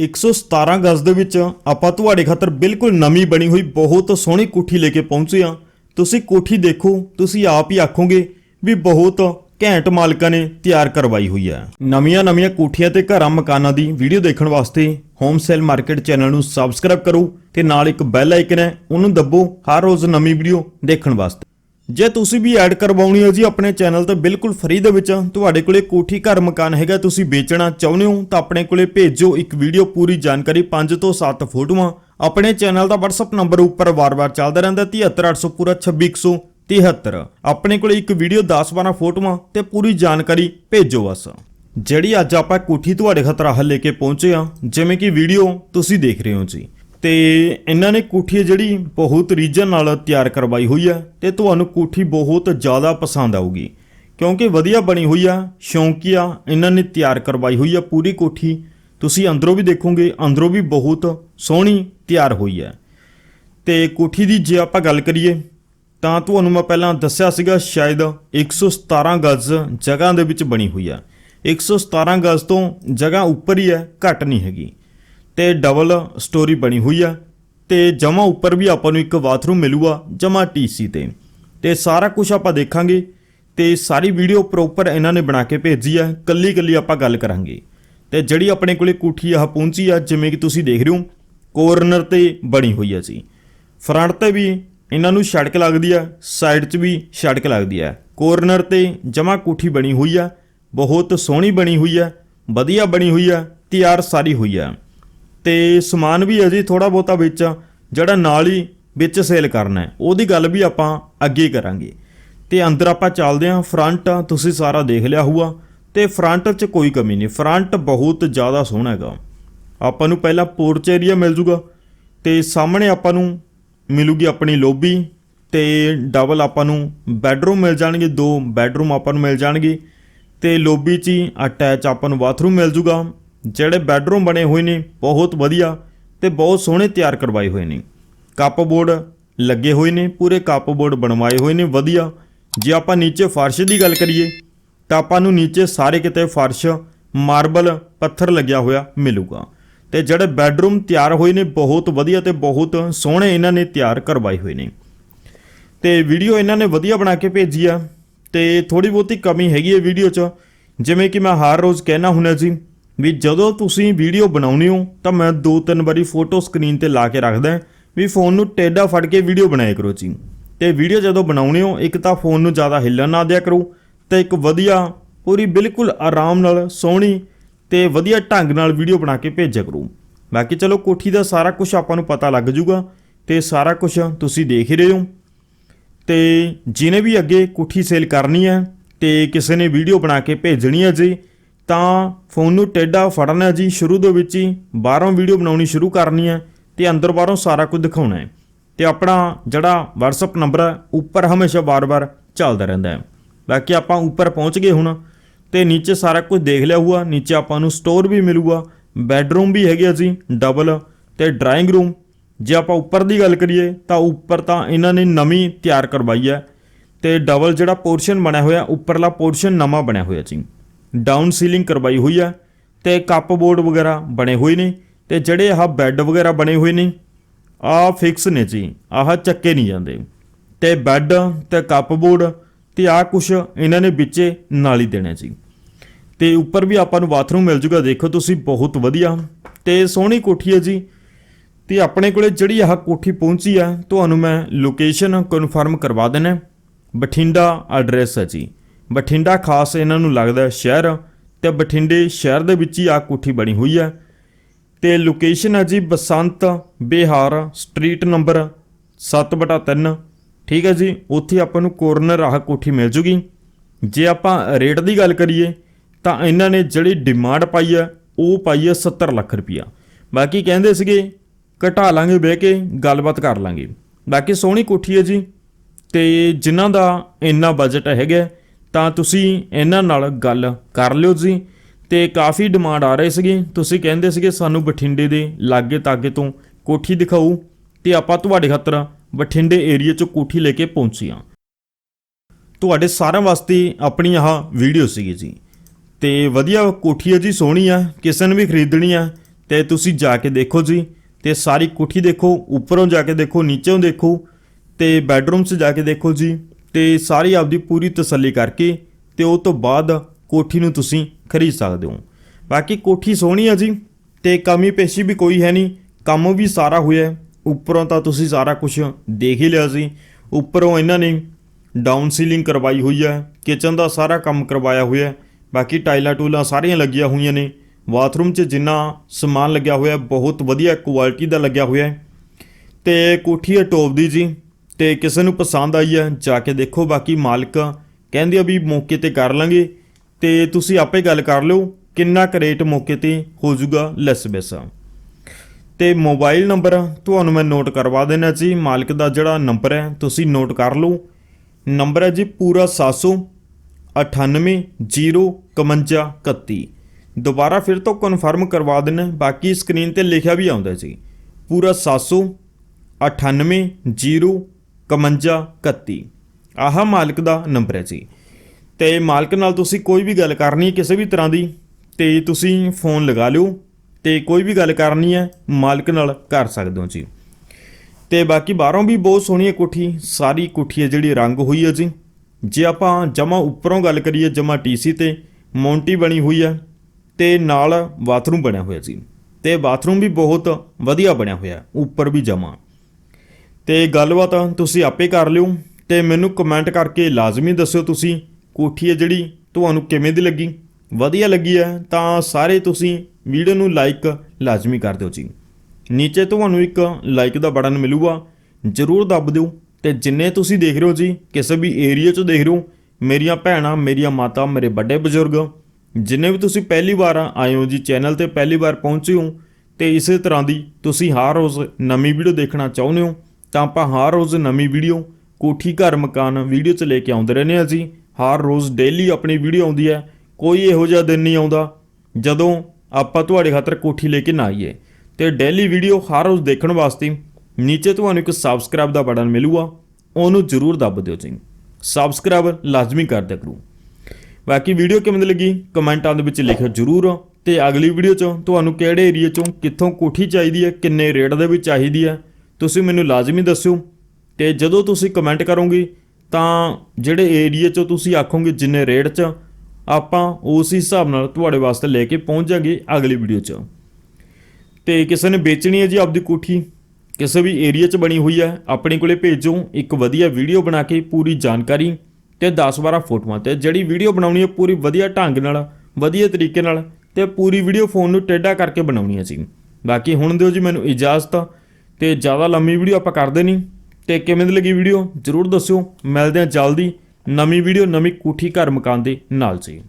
117 ਗਜ਼ ਦੇ ਵਿੱਚ ਆਪਾਂ ਤੁਹਾਡੇ ਖਾਤਰ ਬਿਲਕੁਲ ਨਵੀਂ ਬਣੀ ਹੋਈ ਬਹੁਤ ਸੋਹਣੀ ਕੋਠੀ ਲੈ ਕੇ ਪਹੁੰਚੇ ਆ ਤੁਸੀਂ ਕੋਠੀ ਦੇਖੋ, ਤੁਸੀਂ ਆਪ ਹੀ ਆਖੋਗੇ ਵੀ ਬਹੁਤ ਘੈਂਟ ਮਾਲਕਾਂ ਨੇ ਤਿਆਰ ਕਰਵਾਈ ਹੋਈ ਹੈ। ਨਵੀਆਂ ਨਵੀਆਂ ਕੋਠੀਆਂ ਤੇ ਘਰਾਂ ਮਕਾਨਾਂ ਦੀ ਵੀਡੀਓ ਦੇਖਣ ਵਾਸਤੇ ਹੋਮ ਸੇਲ ਮਾਰਕੀਟ ਚੈਨਲ ਨੂੰ ਸਬਸਕ੍ਰਾਈਬ ਕਰੋ ਤੇ ਨਾਲ ਇੱਕ ਬੈਲ ਆਈਕਨ ਹੈ, ਉਹਨੂੰ ਦੱਬੋ ਹਰ ਰੋਜ਼ ਨਵੀਂ ਵੀਡੀਓ ਦੇਖਣ ਵਾਸਤੇ। ਜੇ ਤੁਸੀਂ ਵੀ ਐਡ ਕਰਵਾਉਣੀ ਹੈ ਜੀ ਆਪਣੇ ਚੈਨਲ ਤੇ ਬਿਲਕੁਲ ਫ੍ਰੀ ਦੇ ਵਿੱਚ, ਤੁਹਾਡੇ ਕੋਲੇ ਕੋਠੀ ਘਰ ਮਕਾਨ ਹੈਗਾ, ਤੁਸੀਂ ਵੇਚਣਾ ਚਾਹੁੰਦੇ ਹੋ, ਤਾਂ ਆਪਣੇ ਕੋਲੇ ਭੇਜੋ ਇੱਕ ਵੀਡੀਓ ਪੂਰੀ ਜਾਣਕਾਰੀ 5 ਤੋਂ 7 ਫੋਟੋਆਂ। ਆਪਣੇ ਚੈਨਲ ਦਾ WhatsApp ਨੰਬਰ ਉੱਪਰ ਵਾਰ-ਵਾਰ ਚੱਲਦਾ ਰਹਿੰਦਾ 73800 ਪੂਰਾ 26173 ਆਪਣੇ ਕੋਲੇ ਇੱਕ ਵੀਡੀਓ 10-12 ਫੋਟੋਆਂ ਤੇ ਪੂਰੀ ਜਾਣਕਾਰੀ ਭੇਜੋ ਬਸ। ਜਿਹੜੀ ਅੱਜ ਆਪਾਂ ਕੋਠੀ ਤੁਹਾਡੇ ਖਾਤਰ ਆਹ ਲੈ ਕੇ ਪਹੁੰਚੇ ਆ ਜਿਵੇਂ ਕਿ ਵੀਡੀਓ ਤੁਸੀਂ ਦੇਖ ਰਹੇ ਹੋ ਜੀ। ਤੇ ਇਹਨਾਂ ਨੇ ਕੋਠੀ ਹੈ ਜਿਹੜੀ ਬਹੁਤ ਰੀਜਨ ਨਾਲ ਤਿਆਰ ਕਰਵਾਈ ਹੋਈ ਹੈ ਤੇ ਤੁਹਾਨੂੰ ਕੋਠੀ ਬਹੁਤ ਜ਼ਿਆਦਾ ਪਸੰਦ ਆਊਗੀ। ਕਿਉਂਕਿ ਵਧੀਆ ਬਣੀ ਹੋਈ ਆ, ਸ਼ੌਂਕੀਆ ਇਹਨਾਂ ਨੇ ਤਿਆਰ ਕਰਵਾਈ ਹੋਈ ਆ ਪੂਰੀ ਕੋਠੀ। ਤੁਸੀਂ ਅੰਦਰੋਂ ਵੀ ਦੇਖੋਗੇ, ਅੰਦਰੋਂ ਵੀ ਬਹੁਤ ਸੋਹਣੀ ਤਿਆਰ ਹੋਈ ਹੈ। ਤੇ ਕੋਠੀ ਦੀ ਜੇ ਆਪਾਂ ਗੱਲ ਕਰੀਏ, ਤਾਂ ਤੁਹਾਨੂੰ ਮੈਂ ਪਹਿਲਾਂ ਦੱਸਿਆ ਸੀਗਾ ਸ਼ਾਇਦ 117 ਗਜ਼ ਜਗ੍ਹਾ ਦੇ ਵਿੱਚ ਬਣੀ ਹੋਈ ਆ। 117 ਗਜ਼ ਤੋਂ ਜਗ੍ਹਾ ਉੱਪਰ ਹੀ ਹੈ, ਘੱਟ ਨਹੀਂ ਹੈਗੀ। ਤੇ ਡਬਲ ਸਟੋਰੀ ਬਣੀ ਹੋਈ ਆ। ਤੇ ਜਮਾ ਉੱਪਰ ਵੀ ਆਪਾਂ ਨੂੰ ਇੱਕ ਬਾਥਰੂਮ ਮਿਲੂਗਾ, ਜਮਾ ਟੀਸੀ ਤੇ। ਤੇ ਸਾਰਾ ਕੁਝ ਆਪਾਂ ਦੇਖਾਂਗੇ। ਤੇ ਸਾਰੀ ਵੀਡੀਓ ਪ੍ਰੋਪਰ ਇਹਨਾਂ ਨੇ ਬਣਾ ਕੇ ਭੇਜੀ ਆ। ਕੱਲੀ ਕੱਲੀ ਆਪਾਂ ਗੱਲ ਕਰਾਂਗੇ। ਤੇ ਜਿਹੜੀ ਆਪਣੇ ਕੋਲੇ ਕੋਠੀ ਆ ਪਹੁੰਚੀ ਆ, ਜਿਵੇਂ ਕਿ ਤੁਸੀਂ ਦੇਖ ਰਹੇ ਹੋ ਕੋਰਨਰ ਤੇ ਬਣੀ ਹੋਈ ਆ ਜੀ। ਫਰੰਟ ਤੇ ਵੀ ਇਹਨਾਂ ਨੂੰ ਸੜਕ ਲੱਗਦੀ ਆ ਸਾਈਡ 'ਚ ਵੀ ਸੜਕ ਲੱਗਦੀ ਆ। ਕੋਰਨਰ ਤੇ ਜਮਾ ਕੋਠੀ ਬਣੀ ਹੋਈ ਆ। ਬਹੁਤ ਸੋਹਣੀ ਬਣੀ ਹੋਈ ਆ, ਵਧੀਆ ਬਣੀ ਹੋਈ ਆ, ਤਿਆਰ ਸਾਰੀ ਹੋਈ ਆ। ਤੇ ਸਮਾਨ ਵੀ ਹੈ ਜੀ ਥੋੜਾ ਬਹੁਤਾ ਵਿੱਚ, ਜਿਹੜਾ ਨਾਲ ਹੀ ਵਿੱਚ ਸੇਲ ਕਰਨਾ ਹੈ। ਉਹਦੀ ਗੱਲ ਵੀ ਆਪਾਂ ਅੱਗੇ ਕਰਾਂਗੇ। ਤੇ ਅੰਦਰ ਆਪਾਂ ਚੱਲਦੇ ਹਾਂ ਫਰੰਟ ਤੁਸੀਂ ਸਾਰਾ ਦੇਖ ਲਿਆ ਹੋਊਗਾ, ਤੇ ਫਰੰਟ 'ਚ ਕੋਈ ਕਮੀ ਨਹੀਂ। ਫਰੰਟ ਬਹੁਤ ਜ਼ਿਆਦਾ ਸੋਹਣਾ ਹੈਗਾ। ਆਪਾਂ ਨੂੰ ਪਹਿਲਾਂ ਪੋਰਚ ਏਰੀਆ ਮਿਲ ਜੂਗਾ, ਤੇ ਸਾਹਮਣੇ ਆਪਾਂ ਨੂੰ ਮਿਲੂਗੀ ਆਪਣੀ ਲੋਬੀ ਤੇ ਡਬਲ ਆਪਾਂ ਨੂੰ ਬੈੱਡਰੂਮ ਮਿਲ ਜਾਣਗੇ, ਦੋ ਬੈੱਡਰੂਮ ਆਪਾਂ ਨੂੰ ਮਿਲ ਜਾਣਗੇ, ਤੇ ਲੋਬੀ 'ਚ ਹੀ ਅਟੈਚ ਆਪਾਂ ਨੂੰ ਬਾਥਰੂਮ ਮਿਲ ਜੂਗਾ। ਜਿਹੜੇ ਬੈੱਡਰੂਮ ਬਣੇ ਹੋਏ ਨੇ, ਬਹੁਤ ਵਧੀਆ ਤੇ ਬਹੁਤ ਸੋਹਣੇ ਤਿਆਰ ਕਰਵਾਏ ਹੋਏ ਨੇ। ਕੱਪ ਬੋਰਡ ਲੱਗੇ ਹੋਏ ਨੇ, ਪੂਰੇ ਕੱਪ ਬੋਰਡ ਬਣਵਾਏ ਹੋਏ ਨੇ, ਵਧੀਆ। ਜੇ ਆਪਾਂ ਨੀਚੇ ਫਰਸ਼ ਦੀ ਗੱਲ ਕਰੀਏ, ਤਾਂ ਆਪਾਂ ਨੂੰ ਨੀਚੇ ਸਾਰੇ ਕਿਤੇ ਫਰਸ਼, ਮਾਰਬਲ, ਪੱਥਰ ਲੱਗਿਆ ਹੋਇਆ ਮਿਲੂਗਾ। ਤੇ ਜਿਹੜੇ ਬੈੱਡਰੂਮ ਤਿਆਰ ਹੋਏ ਨੇ, ਬਹੁਤ ਵਧੀਆ ਤੇ ਬਹੁਤ ਸੋਹਣੇ ਇਹਨਾਂ ਨੇ ਤਿਆਰ ਕਰਵਾਏ ਹੋਏ ਨੇ। ਤੇ ਵੀਡੀਓ ਇਹਨਾਂ ਨੇ ਵਧੀਆ ਬਣਾ ਕੇ ਭੇਜੀ ਆ, ਤੇ ਥੋੜੀ ਬਹੁਤੀ ਕਮੀ ਹੈਗੀ ਹੈ ਵੀਡੀਓ 'ਚ। ਜਿਵੇਂ ਕਿ ਮੈਂ ਹਰ ਰੋਜ਼ ਕਹਿਣਾ ਹੁੰਦਾ ਜੀ ਵੀ ਜਦੋਂ ਤੁਸੀਂ ਵੀਡੀਓ ਬਣਾਉਣੀ ਹੋ, ਤਾਂ ਮੈਂ ਦੋ ਤਿੰਨ ਵਾਰੀ ਫੋਟੋ ਸਕਰੀਨ ਤੇ ਲਾ ਕੇ ਰੱਖਦਾ ਵੀ ਫੋਨ ਨੂੰ ਟੇਢਾ ਫੜ ਕੇ ਵੀਡੀਓ ਬਣਾਇਆ ਕਰੋ ਜੀ। ਤੇ ਵੀਡੀਓ ਜਦੋਂ ਬਣਾਉਣੀ ਹੋ, ਇੱਕ ਤਾਂ ਫੋਨ ਨੂੰ ਜ਼ਿਆਦਾ ਹਿੱਲਣ ਨਾ ਦਿਆ ਕਰੋ ਤੇ ਇੱਕ ਵਧੀਆ, ਪੂਰੀ ਬਿਲਕੁਲ ਆਰਾਮ ਨਾਲ ਸੋਹਣੀ ਤੇ ਵਧੀਆ ਢੰਗ ਨਾਲ ਵੀਡੀਓ ਬਣਾ ਕੇ ਭੇਜਿਆ ਕਰੋ। ਬਾਕੀ ਚਲੋ ਕੋਠੀ ਦਾ ਸਾਰਾ ਕੁਝ ਆਪਾਂ ਨੂੰ ਪਤਾ ਲੱਗ ਜੂਗਾ ਤੇ ਸਾਰਾ ਕੁਝ ਤੁਸੀਂ ਦੇਖ ਹੀ ਰਹੇ ਹੋ। ਤੇ ਜਿਹਨੇ ਵੀ ਅੱਗੇ ਕੋਠੀ ਸੇਲ ਕਰਨੀ ਹੈ ਤੇ ਕਿਸੇ ਨੇ ਵੀਡੀਓ ਬਣਾ ਕੇ ਭੇਜਣੀ ਹੈ ਜੀ ਤਾਂ ਫੋਨ ਨੂੰ ਟੇਢਾ ਫੜਨਾ ਜੀ, ਸ਼ੁਰੂ ਦੇ ਵਿੱਚ ਹੀ ਬਾਹਰੋਂ ਵੀਡੀਓ ਬਣਾਉਣੀ ਸ਼ੁਰੂ ਕਰਨੀ ਹੈ ਤੇ ਅੰਦਰ ਬਾਹਰੋਂ ਸਾਰਾ ਕੁਝ ਦਿਖਾਉਣਾ ਹੈ। ਤੇ ਆਪਣਾ ਜਿਹੜਾ WhatsApp ਨੰਬਰ ਹੈ, ਉੱਪਰ ਹਮੇਸ਼ਾ ਵਾਰ-ਵਾਰ ਚੱਲਦਾ ਰਹਿੰਦਾ ਹੈ। ਬਾਕੀ ਆਪਾਂ ਉੱਪਰ ਪਹੁੰਚ ਗਏ ਹੁਣ ਤੇ ਨੀਚੇ ਸਾਰਾ ਕੁਝ ਦੇਖ ਲਿਆ ਹੁਆ ਨੀਚੇ ਆਪਾਂ ਨੂੰ ਸਟੋਰ ਵੀ ਮਿਲੂਗਾ ਬੈੱਡਰੂਮ ਵੀ ਹੈਗੇ ਆ ਜੀ ਡਬਲ ਤੇ ਡਰਾਇੰਗ ਰੂਮ ਜੇ ਆਪਾਂ ਉੱਪਰ ਦੀ ਗੱਲ ਕਰੀਏ ਤਾਂ ਉੱਪਰ ਤਾਂ ਇਹਨਾਂ ਨੇ ਨਵੀਂ ਤਿਆਰ ਕਰਵਾਈ ਹੈ ਤੇ ਡਬਲ ਜਿਹੜਾ ਪੋਰਸ਼ਨ ਬਣਿਆ ਹੋਇਆ, ਉੱਪਰਲਾ ਪੋਰਸ਼ਨ ਨਵਾਂ ਬਣਿਆ ਹੋਇਆ ਜੀ। ਡਾਊਨ ਸੀਲਿੰਗ ਕਰਵਾਈ ਹੋਈ ਹੈ ਤੇ ਕੱਪ ਬੋਰਡ ਵਗੈਰਾ ਬਣੇ ਹੋਏ ਨੇ ਤੇ ਜਿਹੜੇ ਆਹ ਬੈੱਡ ਵਗੈਰਾ ਬਣੇ ਹੋਏ ਨੇ, ਆਹ ਫਿਕਸ ਨੇ ਜੀ, ਆਹ ਚੱਕੇ ਨਹੀਂ ਜਾਂਦੇ। ਤੇ ਬੈੱਡ ਤੇ ਕੱਪ ਬੋਰਡ ਤੇ ਆਹ ਕੁਛ ਇਹਨਾਂ ਨੇ ਵਿੱਚੇ ਨਾਲ ਹੀ ਦੇਣਾ ਜੀ। ਤੇ ਉੱਪਰ ਵੀ ਆਪਾਂ ਨੂੰ ਬਾਥਰੂਮ ਮਿਲ ਜੂਗਾ, ਦੇਖੋ ਤੁਸੀਂ ਬਹੁਤ ਵਧੀਆ। ਤੇ ਸੋਹਣੀ ਕੋਠੀ ਹੈ ਜੀ। ਤੇ ਆਪਣੇ ਕੋਲੇ ਜਿਹੜੀ ਆਹ ਕੋਠੀ ਪਹੁੰਚੀ ਆ, ਤੁਹਾਨੂੰ ਮੈਂ ਲੋਕੇਸ਼ਨ ਕਨਫਰਮ ਕਰਵਾ ਦੇਣਾ। ਬਠਿੰਡਾ ਐਡਰੈਸ ਹੈ ਜੀ। ਬਠਿੰਡਾ ਖਾਸ ਇਹਨਾਂ ਨੂੰ ਲੱਗਦਾ ਸ਼ਹਿਰ, ਤੇ ਬਠਿੰਡੇ ਸ਼ਹਿਰ ਦੇ ਵਿੱਚ ਹੀ ਆ ਕੋਠੀ ਬਣੀ ਹੋਈ ਹੈ। ਤੇ ਲੋਕੇਸ਼ਨ ਹੈ ਜੀ ਬਸੰਤ ਬਿਹਾਰ ਸਟਰੀਟ ਨੰਬਰ 7/3 ਠੀਕ ਹੈ ਜੀ, ਉੱਥੇ ਆਪਾਂ ਨੂੰ ਕੋਰਨਰ ਆਹ ਕੋਠੀ ਮਿਲ ਜੂਗੀ। ਜੇ ਆਪਾਂ ਰੇਟ ਦੀ ਗੱਲ ਕਰੀਏ, ਤਾਂ ਇਹਨਾਂ ਨੇ ਜਿਹੜੀ ਡਿਮਾਂਡ ਪਾਈ ਹੈ, ਉਹ ਪਾਈ ਹੈ 70 ਲੱਖ ਰੁਪਈਆ। ਬਾਕੀ ਕਹਿੰਦੇ ਸੀਗੇ, ਘਟਾ ਲਾਂਗੇ, ਬਹਿ ਕੇ ਗੱਲਬਾਤ ਕਰ ਲਾਂਗੇ। ਬਾਕੀ ਸੋਹਣੀ ਕੋਠੀ ਹੈ ਜੀ, ਤੇ ਜਿਨ੍ਹਾਂ ਦਾ ਇੰਨਾ ਬਜਟ ਹੈਗਾ ਤਾਂ ਤੁਸੀਂ ਇਹਨਾਂ ਨਾਲ ਗੱਲ ਕਰ ਲਿਓ ਜੀ। ਤੇ ਕਾਫੀ ਡਿਮਾਂਡ ਆ ਰਹੇ ਸੀਗੇ। ਤੁਸੀਂ ਕਹਿੰਦੇ ਸੀਗੇ ਸਾਨੂੰ ਬਠਿੰਡੇ ਦੇ ਲਾਗੇ ਤਾਗੇ ਤੋਂ ਕੋਠੀ ਦਿਖਾਓ ਤੇ ਆਪਾਂ ਤੁਹਾਡੇ ਖਾਤਰ ਬਠਿੰਡੇ ਏਰੀਆ 'ਚ ਕੋਠੀ ਲੈ ਕੇ ਪਹੁੰਚੇ ਹਾਂ। ਤੁਹਾਡੇ ਸਾਰਿਆਂ ਵਾਸਤੇ ਆਪਣੀ ਆਹ ਵੀਡੀਓ ਸੀਗੀ ਜੀ। ਤੇ ਵਧੀਆ ਕੋਠੀ ਹੈ ਜੀ, ਸੋਹਣੀ ਆ। ਕਿਸੇ ਨੇ ਵੀ ਖਰੀਦਣੀ ਆ ਤੇ ਤੁਸੀਂ ਜਾ ਕੇ ਦੇਖੋ ਜੀ। ਤੇ ਸਾਰੀ ਕੋਠੀ ਦੇਖੋ, ਉੱਪਰੋਂ ਜਾ ਕੇ ਦੇਖੋ, ਨੀਚੇੋਂ ਦੇਖੋ ਤੇ ਬੈੱਡਰੂਮ 'ਚ ਜਾ ਕੇ ਦੇਖੋ ਜੀ। ਤੇ ਸਾਰੀ ਆਪਦੀ ਪੂਰੀ ਤਸੱਲੀ ਕਰਕੇ ਤੇ ਉਹ ਤੋਂ ਬਾਅਦ ਕੋਠੀ ਨੂੰ ਤੁਸੀਂ ਖਰੀਦ ਸਕਦੇ ਹੋ। ਬਾਕੀ ਕੋਠੀ ਸੋਹਣੀ ਆ ਜੀ ਤੇ ਕਮੀ ਪੇਸ਼ੀ ਵੀ ਕੋਈ ਹੈ ਨਹੀਂ, ਕੰਮ ਵੀ ਸਾਰਾ ਹੋਇਆ ਉੱਪਰੋਂ ਤਾਂ ਤੁਸੀਂ ਸਾਰਾ ਕੁਝ ਦੇਖ ਹੀ ਲਿਆ ਸੀ। ਉੱਪਰੋਂ ਇਹਨਾਂ ਨੇ ਡਾਊਨ ਸੀਲਿੰਗ ਕਰਵਾਈ ਹੋਈ ਹੈ ਕਿਚਨ ਦਾ ਸਾਰਾ ਕੰਮ ਕਰਵਾਇਆ ਹੋਇਆ ਹੈ। ਬਾਕੀ ਟਾਈਲਾਂ ਟੂਲਾਂ ਸਾਰੀਆਂ ਲੱਗੀਆਂ ਹੋਈਆਂ ਨੇ। ਬਾਥਰੂਮ 'ਚ ਜਿੰਨਾ ਸਮਾਨ ਲੱਗਿਆ ਹੋਇਆ, ਬਹੁਤ ਵਧੀਆ ਕੁਆਲਿਟੀ ਦਾ ਲੱਗਿਆ ਹੋਇਆ ਹੈ। ਤੇ ਕੋਠੀ ਹੈ ਟੋਪ ਦੀ ਜੀ। ਤੇ ਕਿਸੇ ਨੂੰ ਪਸੰਦ ਆਈ ਹੈ, ਜਾ ਕੇ ਦੇਖੋ ਬਾਕੀ ਮਾਲਕ ਕਹਿੰਦੇ ਆ ਵੀ ਮੌਕੇ ਤੇ ਕਰ ਲਾਂਗੇ। ਤੇ ਤੁਸੀਂ ਆਪੇ ਗੱਲ ਕਰ ਲਿਓ, ਕਿੰਨਾ ਕੁ ਰੇਟ ਮੌਕੇ ਤੇ ਹੋ ਜਾਊਗਾ ਲੈਸ ਬੈਸਾ ਤੇ ਮੋਬਾਈਲ ਨੰਬਰ ਤੁਹਾਨੂੰ ਮੈਂ ਨੋਟ ਕਰਵਾ ਦੇਣਾ ਜੀ, ਮਾਲਕ ਦਾ ਜਿਹੜਾ ਨੰਬਰ ਹੈ, ਤੁਸੀਂ ਨੋਟ ਕਰ ਲਓ। ਨੰਬਰ ਹੈ ਜੀ ਪੂਰਾ 700 980151 ਦੁਬਾਰਾ ਫਿਰ ਤੋਂ ਕਨਫਰਮ ਕਰਵਾ ਦੇਣਾ ਬਾਕੀ ਸਕਰੀਨ ਤੇ ਲਿਖਿਆ ਵੀ ਆਉਂਦਾ ਜੀ। ਪੂਰਾ 700 980151 ਆਹ ਮਾਲਕ ਦਾ ਨੰਬਰ ਹੈ ਜੀ। ਤੇ ਮਾਲਕ ਨਾਲ ਤੁਸੀਂ ਕੋਈ ਵੀ ਗੱਲ ਕਰਨੀ ਹੈ ਕਿਸੇ ਵੀ ਤਰ੍ਹਾਂ ਦੀ, ਤੇ ਤੁਸੀਂ ਫੋਨ ਲਗਾ ਲਿਓ, ਤੇ ਕੋਈ ਵੀ ਗੱਲ ਕਰਨੀ ਹੈ, ਮਾਲਕ ਨਾਲ ਕਰ ਸਕਦੇ ਹੋ ਜੀ। ਤੇ ਬਾਕੀ ਬਾਹਰੋਂ ਵੀ ਬਹੁਤ ਸੋਹਣੀ ਹੈ ਕੋਠੀ, ਸਾਰੀ ਕੋਠੀ ਹੈ ਜਿਹੜੀ ਰੰਗ ਹੋਈ ਹੈ ਜੀ। ਜੇ ਆਪਾਂ ਜਮਾ ਉੱਪਰੋਂ ਗੱਲ ਕਰੀਏ, ਜਮਾ ਟੀਸੀ ਤੇ, ਮੌਂਟੀ ਬਣੀ ਹੋਈ ਹੈ, ਤੇ ਨਾਲ ਬਾਥਰੂਮ ਬਣਿਆ ਹੋਇਆ ਜੀ। ਤੇ ਬਾਥਰੂਮ ਵੀ ਬਹੁਤ ਵਧੀਆ ਬਣਿਆ ਹੋਇਆ, ਉੱਪਰ ਵੀ ਜਮਾ। ਤੇ ਗੱਲਬਾਤ ਤੁਸੀਂ ਆਪੇ ਕਰ ਲਿਓ ਤੇ ਮੈਨੂੰ ਕਮੈਂਟ ਕਰਕੇ ਲਾਜ਼ਮੀ ਦੱਸਿਓ ਤੁਸੀਂ ਕੋਠੀ ਹੈ ਜਿਹੜੀ, ਤੁਹਾਨੂੰ ਕਿਵੇਂ ਦੀ ਲੱਗੀ? ਵਧੀਆ ਲੱਗੀ ਹੈ ਤਾਂ ਸਾਰੇ ਤੁਸੀਂ ਵੀਡੀਓ ਨੂੰ ਲਾਈਕ ਲਾਜ਼ਮੀ ਕਰ ਦਿਓ ਜੀ। ਨੀਚੇ ਤੁਹਾਨੂੰ ਇੱਕ ਲਾਈਕ ਦਾ ਬਟਨ ਮਿਲੂਗਾ, ਜਰੂਰ ਦੱਬ ਦਿਓ ਤੇ ਜਿੰਨੇ ਤੁਸੀਂ ਦੇਖ ਰਹੇ ਹੋ ਜੀ, ਕਿਸੇ ਵੀ ਏਰੀਆ 'ਚ ਦੇਖ ਰਹੇ ਹੋ, ਮੇਰੀਆਂ ਭੈਣਾਂ, ਮੇਰੀਆਂ ਮਾਤਾ, ਮੇਰੇ ਵੱਡੇ ਬਜ਼ੁਰਗ, ਜਿੰਨੇ ਵੀ ਤੁਸੀਂ ਪਹਿਲੀ ਵਾਰ ਆਏ ਹੋ ਜੀ, ਚੈਨਲ ਤੇ ਪਹਿਲੀ ਵਾਰ ਪਹੁੰਚੇ ਹੋ, ਤੇ ਇਸੇ ਤਰ੍ਹਾਂ ਦੀ ਤੁਸੀਂ ਹਰ ਰੋਜ਼ ਨਵੀਂ ਵੀਡੀਓ ਦੇਖਣਾ ਚਾਹੁੰਦੇ ਹੋ ਤਾਂ ਆਪਾਂ ਹਰ ਰੋਜ਼ ਨਵੀਂ ਵੀਡੀਓ, ਕੋਠੀ ਘਰ ਮਕਾਨ ਵੀਡੀਓ 'ਚ ਲੈ ਕੇ ਆਉਂਦੇ ਰਹਿੰਦੇ ਹਾਂ ਜੀ ਹਰ ਰੋਜ਼ ਡੇਲੀ ਆਪਣੀ ਵੀਡੀਓ ਆਉਂਦੀ ਹੈ, ਕੋਈ ਇਹੋ ਜਿਹਾ ਦਿਨ ਨਹੀਂ ਆਉਂਦਾ ਜਦੋਂ ਆਪਾਂ ਤੁਹਾਡੇ ਖਾਤਰ ਕੋਠੀ ਲੈ ਕੇ ਨਾ ਆਈਏ। ਤੇ ਡੇਲੀ ਵੀਡੀਓ ਹਰ ਰੋਜ਼ ਦੇਖਣ ਵਾਸਤੇ ਨੀਚੇ ਤੁਹਾਨੂੰ ਇੱਕ ਸਬਸਕ੍ਰਾਈਬ ਦਾ ਬਟਨ ਮਿਲੂਗਾ, ਉਹਨੂੰ ਜ਼ਰੂਰ ਦੱਬ ਦਿਓ ਜੀ। ਸਬਸਕ੍ਰਾਈਬ ਲਾਜ਼ਮੀ ਕਰ ਦਿਆ ਕਰੋ। ਬਾਕੀ ਵੀਡੀਓ ਕਿਵੇਂ ਦੀ ਲੱਗੀ, ਕਮੈਂਟਾਂ ਦੇ ਵਿੱਚ ਲਿਖਿਓ ਜ਼ਰੂਰ। ਤੇ ਅਗਲੀ ਵੀਡੀਓ 'ਚ ਤੁਹਾਨੂੰ ਕਿਹੜੇ ਏਰੀਆ 'ਚੋਂ ਕਿੱਥੋਂ ਕੋਠੀ ਚਾਹੀਦੀ ਹੈ, ਕਿੰਨੇ ਰੇਟ ਦੇ ਵਿੱਚ ਚਾਹੀਦੀ ਹੈ ਤੁਸੀਂ ਮੈਨੂੰ ਲਾਜ਼ਮੀ ਦੱਸਿਓ ਤੇ ਜਦੋਂ ਤੁਸੀਂ ਕਮੈਂਟ ਕਰੋਗੇ, ਤਾਂ ਜਿਹੜੇ ਏਰੀਆ 'ਚੋਂ ਤੁਸੀਂ ਆਖੋਗੇ ਜਿੰਨੇ ਰੇਟ 'ਚ, ਆਪਾਂ ਉਸ ਹਿਸਾਬ ਨਾਲ ਤੁਹਾਡੇ ਵਾਸਤੇ ਲੈ ਕੇ ਪਹੁੰਚ ਜਾਾਂਗੇ ਅਗਲੀ ਵੀਡੀਓ 'ਚ। ਤੇ ਕਿਸੇ ਨੇ ਵੇਚਣੀ ਹੈ ਜੀ ਆਪਦੀ ਕੋਠੀ, ਕਿਸੇ ਵੀ ਏਰੀਆ 'ਚ ਬਣੀ ਹੋਈ ਹੈ, ਆਪਣੇ ਕੋਲੇ ਭੇਜੋ, ਇੱਕ ਵਧੀਆ ਵੀਡੀਓ ਬਣਾ ਕੇ ਪੂਰੀ ਜਾਣਕਾਰੀ ਤੇ 10-12 ਫੋਟੋਆਂ ਤੇ। ਜਿਹੜੀ ਵੀਡੀਓ ਬਣਾਉਣੀ ਹੈ ਪੂਰੀ ਵਧੀਆ ਢੰਗ ਨਾਲ, ਵਧੀਆ ਤਰੀਕੇ ਨਾਲ ਤੇ ਪੂਰੀ ਵੀਡੀਓ ਫੋਨ ਨੂੰ ਟੇਢਾ ਕਰਕੇ ਬਣਾਉਣੀ ਹੈ ਜੀ। ਬਾਕੀ ਹੁਣ ਦਿਓ ਜੀ ਮੈਨੂੰ ਇਜਾਜ਼ਤ ਤੇ ਜ਼ਿਆਦਾ ਲੰਮੀ ਵੀਡੀਓ ਆਪਾਂ ਕਰਦੇ ਨਹੀਂ। ਤੇ ਕਿਵੇਂ ਦੀ ਲੱਗੀ ਵੀਡੀਓ? ਜਰੂਰ ਦੱਸਿਓ। ਮਿਲਦੇ ਹਾਂ ਜਲਦੀ। ਨਵੀਂ ਵੀਡੀਓ, ਨਵੀਂ ਕੋਠੀ ਘਰ ਮਕਾਨ ਦੇ ਨਾਲ ਜੀ।